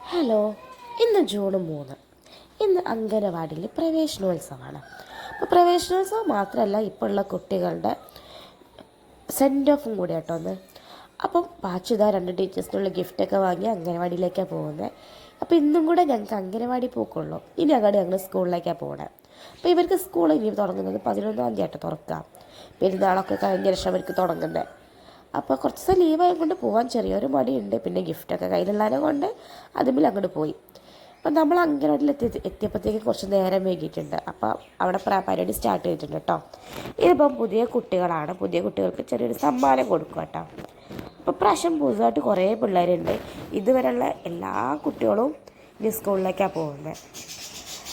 Hello ഇന്ന് June മൂന്ന്. ഇന്ന് അംഗനവാടിയിൽ പ്രവേശനോത്സവമാണ്. അപ്പോൾ പ്രവേശനോത്സവം മാത്രമല്ല ഇപ്പോൾ ഉള്ള കുട്ടികളുടെ സെൻഡ് ഓഫും കൂടി കേട്ടോ ഒന്ന് അപ്പം പാച്ചുത രണ്ട് ടീച്ചേഴ്സിനുള്ള ഗിഫ്റ്റൊക്കെ വാങ്ങി അംഗനവാടിയിലേക്കാണ് പോകുന്നത് അപ്പോൾ ഇന്നും കൂടെ ഞങ്ങൾക്ക് അംഗനവാടി പോക്കുള്ളൂ. ഇനി അങ്ങോട്ട് ഞങ്ങൾ സ്കൂളിലേക്കാണ് പോകണേ അപ്പോൾ ഇവർക്ക് സ്കൂൾ ഇനി തുടങ്ങുന്നത് പതിനൊന്നാം തീയതി ആയിട്ട് തുറക്കാം. പെരുന്നാളൊക്കെ കഴിഞ്ഞ ശേഷം അവർക്ക് തുടങ്ങുന്നത് അപ്പോൾ കുറച്ച് ദിവസം ലീവായത് കൊണ്ട് പോകാൻ ചെറിയൊരു മടിയുണ്ട്. പിന്നെ ഗിഫ്റ്റൊക്കെ കയ്യിലുള്ളതിനെ കൊണ്ട് അതുമില്ല അങ്ങോട്ട് പോയി. അപ്പം നമ്മൾ അംഗനവാടിയിൽ എത്തി എത്തിയപ്പോഴത്തേക്ക് കുറച്ച് നേരം വൈകിയിട്ടുണ്ട്. അപ്പോൾ അവിടെ പ്ര- പരിപാടി സ്റ്റാർട്ട് ചെയ്തിട്ടുണ്ട് കേട്ടോ. ഇതിപ്പം പുതിയ കുട്ടികളാണ്. പുതിയ കുട്ടികൾക്ക് ചെറിയൊരു സമ്മാനം കൊടുക്കുക കേട്ടോ. അപ്പോൾ പ്രാവശ്യം പുതുതായിട്ട് കുറേ പിള്ളേരുണ്ട്. ഇതുവരെയുള്ള എല്ലാ കുട്ടികളും ഇനി സ്കൂളിലേക്കാണ് പോകുന്നത്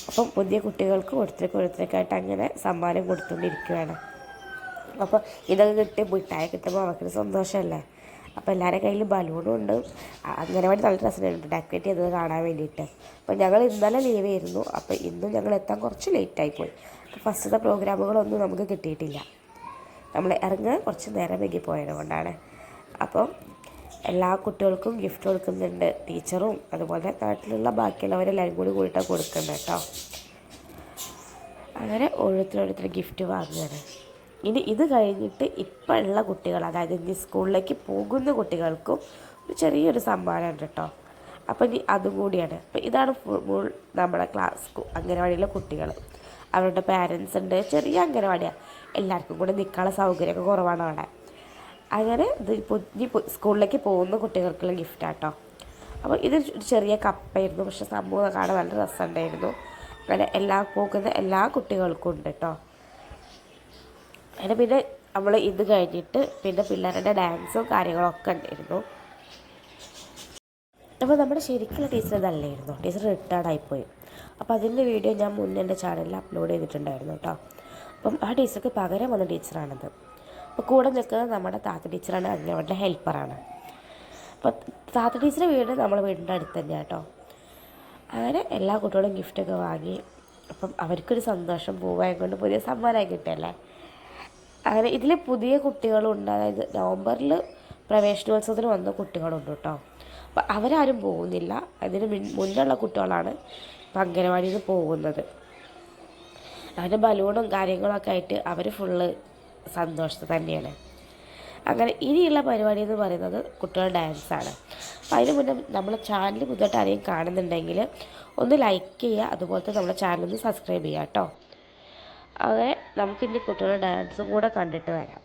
അപ്പം പുതിയ കുട്ടികൾക്ക് ഓരോരുത്തർക്ക് ഓരോരുത്തർക്കായിട്ട് അങ്ങനെ സമ്മാനം കൊടുത്തുകൊണ്ടിരിക്കുകയാണ്. അപ്പോൾ ഇതൊക്കെ കിട്ടി മിഠായി കിട്ടുമ്പോൾ അവർക്കൊരു സന്തോഷമല്ലേ അപ്പോൾ എല്ലാവരുടെ കയ്യിൽ ബലൂണും ഉണ്ട്. അങ്ങനെ വേണ്ടി നല്ല രസമുണ്ട് ഡെക്കറേറ്റ് ചെയ്തത് കാണാൻ വേണ്ടിയിട്ട്. അപ്പോൾ ഞങ്ങൾ ഇന്നലെ ലീവ് ആയിരുന്നു. അപ്പോൾ ഇന്നും ഞങ്ങൾ എത്താൻ കുറച്ച് ലേറ്റായി പോയി. അപ്പോൾ ഫസ്റ്റത്തെ പ്രോഗ്രാമുകളൊന്നും നമുക്ക് കിട്ടിയിട്ടില്ല. നമ്മൾ ഇറങ്ങാൻ കുറച്ച് നേരം വൈകി പോയത് കൊണ്ടാണ്. അപ്പം എല്ലാ കുട്ടികൾക്കും ഗിഫ്റ്റ് കൊടുക്കുന്നുണ്ട്. ടീച്ചറും അതുപോലെ നാട്ടിലുള്ള ബാക്കിയുള്ളവരെല്ലാവരും കൂടി കൂടിയിട്ടാണ് കൊടുക്കുന്നത് കേട്ടോ. അങ്ങനെ ഓരോരുത്തരോരുത്തർ ഗിഫ്റ്റ് വാങ്ങുകയാണ്. ഇനി ഇത് കഴിഞ്ഞിട്ട് ഇപ്പോഴുള്ള കുട്ടികൾ അതായത് ഇനി സ്കൂളിലേക്ക് പോകുന്ന കുട്ടികൾക്കും ഒരു ചെറിയൊരു സമ്മാനമുണ്ട് കേട്ടോ. അപ്പം ഇനി അതും കൂടിയാണ്. അപ്പം ഇതാണ് ഫുൾ നമ്മുടെ ക്ലാസ് അംഗനവാടിയിലെ കുട്ടികൾ. അവരുടെ പാരൻസ് ഉണ്ട്. ചെറിയ അംഗനവാടിയാണ് എല്ലാവർക്കും കൂടെ നിൽക്കാനുള്ള സൗകര്യമൊക്കെ കുറവാണ് അവിടെ. അങ്ങനെ ഇത് ഇനി സ്കൂളിലേക്ക് പോകുന്ന കുട്ടികൾക്കുള്ള ഗിഫ്റ്റാട്ടോ അപ്പോൾ ഇത് ചെറിയ കപ്പായിരുന്നു പക്ഷേ സംഭവം കാണാൻ നല്ല രസമുണ്ടായിരുന്നു. അങ്ങനെ എല്ലാ പോകുന്ന എല്ലാ കുട്ടികൾക്കും ഉണ്ട് കേട്ടോ. അങ്ങനെ പിന്നെ നമ്മൾ ഇത് കഴിഞ്ഞിട്ട് പിന്നെ പിള്ളേരുടെ ഡാൻസും കാര്യങ്ങളൊക്കെ ഉണ്ടായിരുന്നു. അപ്പോൾ നമ്മുടെ ശരിക്കുള്ള ടീച്ചർ ഇതല്ലായിരുന്നു. ടീച്ചർ റിട്ടയർഡ് ആയിപ്പോയി. അപ്പോൾ അതിന്റെ വീഡിയോ ഞാൻ മുന്നേ എന്റെ ചാനലിൽ അപ്ലോഡ് ചെയ്തിട്ടുണ്ടായിരുന്നു കേട്ടോ. അപ്പം ആ ടീച്ചർക്ക് പകരം വന്ന ടീച്ചറാണത് അപ്പോൾ കൂടെ നിൽക്കുന്നത് നമ്മുടെ താത്ത ടീച്ചറാണ് അംഗനവാടിയുടെ ഹെൽപ്പറാണ് അപ്പോൾ താത്ത ടീച്ചറെ വീട് നമ്മുടെ വീടിന്റെ അടുത്ത് തന്നെയാണ് കേട്ടോ. അങ്ങനെ എല്ലാ കുട്ടികളും ഗിഫ്റ്റൊക്കെ വാങ്ങി. അപ്പം അവർക്കൊരു സന്തോഷം. പൂവായി കൊണ്ട് പുതിയ സമ്മാനമായി കിട്ടിയല്ലേ? അങ്ങനെ ഇതിൽ പുതിയ കുട്ടികളുണ്ട്. അതായത് നവംബറിൽ പ്രവേശനോത്സവത്തിന് വന്ന കുട്ടികളുണ്ട് കേട്ടോ. അപ്പം അവരാരും പോകുന്നില്ല. അതിന് മുന്നുള്ള കുട്ടികളാണ് അംഗനവാടിയിൽ നിന്ന് പോകുന്നത്. അതിന്റെ ബലൂണും കാര്യങ്ങളൊക്കെ ആയിട്ട് അവർ ഫുള്ള് സന്തോഷത്തിൽ തന്നെയാണ്. അങ്ങനെ ഇനിയുള്ള പരിപാടി എന്ന് പറയുന്നത് കുട്ടികളുടെ ഡാൻസാണ് അപ്പോൾ അതിന് മുന്നേ നമ്മളെ ചാനൽ പുതുതായിട്ട് ആരെയും കാണുന്നുണ്ടെങ്കിൽ ഒന്ന് ലൈക്ക് ചെയ്യുക. അതുപോലെ തന്നെ നമ്മുടെ ചാനൽ ഒന്ന് സബ്സ്ക്രൈബ് ചെയ്യുക കേട്ടോ. അങ്ങനെ നമുക്കിനി കുട്ടികളുടെ ഡാൻസും കൂടെ കണ്ടിട്ട് വരാം.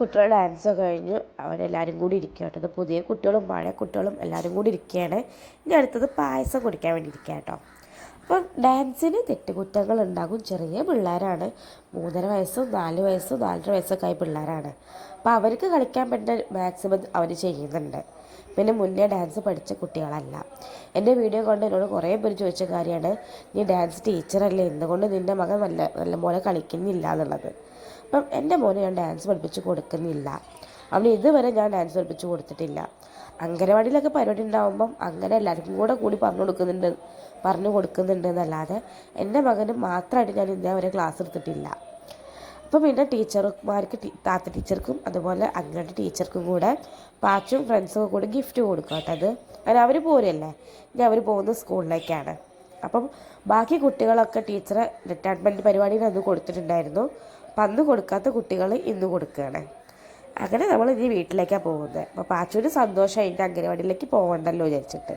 കുട്ടികളുടെ ഡാൻസ് കഴിഞ്ഞ്. അവരെല്ലാവരും കൂടി ഇരിക്കുക കേട്ടോ. പുതിയ കുട്ടികളും പഴയ കുട്ടികളും എല്ലാവരും കൂടി ഇരിക്കുകയാണ്. ഇനി അടുത്തത് പായസം കുടിക്കാൻ വേണ്ടി ഇരിക്കുക കേട്ടോ. അപ്പം ഡാൻസിന് തെറ്റുകുറ്റങ്ങൾ ഉണ്ടാകും. ചെറിയ പിള്ളേരാണ്. മൂന്നര വയസ്സും നാല് വയസ്സും നാലര വയസ്സൊക്കെ ആയ പിള്ളേരാണ്. അപ്പോൾ അവർക്ക് കളിക്കാൻ പറ്റുന്ന മാക്സിമം അവർ ചെയ്യുന്നുണ്ട്. പിന്നെ മുന്നേ ഡാൻസ് പഠിച്ച കുട്ടികളല്ല. എന്റെ വീഡിയോ കൊണ്ട് എന്നോട് കുറേ പേര് ചോദിച്ച കാര്യമാണ് നീ ഡാൻസ് ടീച്ചറല്ലേ എന്തുകൊണ്ട് നിന്റെ മകൻ നല്ല നല്ല പോലെ കളിക്കുന്നില്ല എന്നുള്ളത്. അപ്പം എന്റെ മോനെ ഞാൻ ഡാൻസ് പഠിപ്പിച്ച് കൊടുക്കുന്നില്ല. അവന് ഇതുവരെ ഞാൻ ഡാൻസ് പഠിപ്പിച്ച് കൊടുത്തിട്ടില്ല. അംഗനവാടിയിലൊക്കെ പരിപാടി ഉണ്ടാകുമ്പം അങ്ങനെ എല്ലാവർക്കും കൂടെ കൂടി പറഞ്ഞു കൊടുക്കുന്നുണ്ട് പറഞ്ഞു കൊടുക്കുന്നുണ്ട് എന്നല്ലാതെ എന്റെ മകന് മാത്രമായിട്ട് ഞാൻ ഇന്നേ വരെ ക്ലാസ് എടുത്തിട്ടില്ല. അപ്പം പിന്നെ ടീച്ചർമാർക്ക് താത്ത ടീച്ചർക്കും അതുപോലെ അങ്ങനത്തെ ടീച്ചർക്കും കൂടെ പാച്ചും ഫ്രണ്ട്സും കൂടെ ഗിഫ്റ്റ് കൊടുക്കും കേട്ടോ അത്. അങ്ങനെ അവർ പോരല്ലേ? ഇനി അവർ പോകുന്ന സ്കൂളിലേക്കാണ്. അപ്പം ബാക്കി കുട്ടികളൊക്കെ ടീച്ചറെ റിട്ടയർമെന്റ് പരിപാടിയിൽ അത് കൊടുത്തിട്ടുണ്ടായിരുന്നു. അപ്പം അന്ന് കൊടുക്കാത്ത കുട്ടികൾ ഇന്ന് കൊടുക്കുകയാണ്. അങ്ങനെ നമ്മൾ ഇനി വീട്ടിലേക്കാണ് പോകുന്നത്. അപ്പോൾ പാച്ചൂര് സന്തോഷമായി എന്റെ അംഗനവാടിയിലേക്ക് പോകണ്ടല്ലോ വിചാരിച്ചിട്ട്.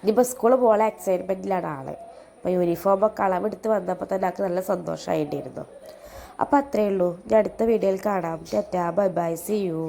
ഇനിയിപ്പോൾ സ്കൂളിൽ പോകാൻ എക്സൈറ്റ്മെന്റിലാണ് ആൾ അപ്പോൾ യൂണിഫോമൊക്കെ അളവെടുത്ത് വന്നപ്പോൾ തന്നെ ആൾക്ക് നല്ല സന്തോഷമായിട്ടിരുന്നു അപ്പോൾ അത്രയേ ഉള്ളൂ. ഞാൻ അടുത്ത വീഡിയോയിൽ കാണാം. Tata bye bye see you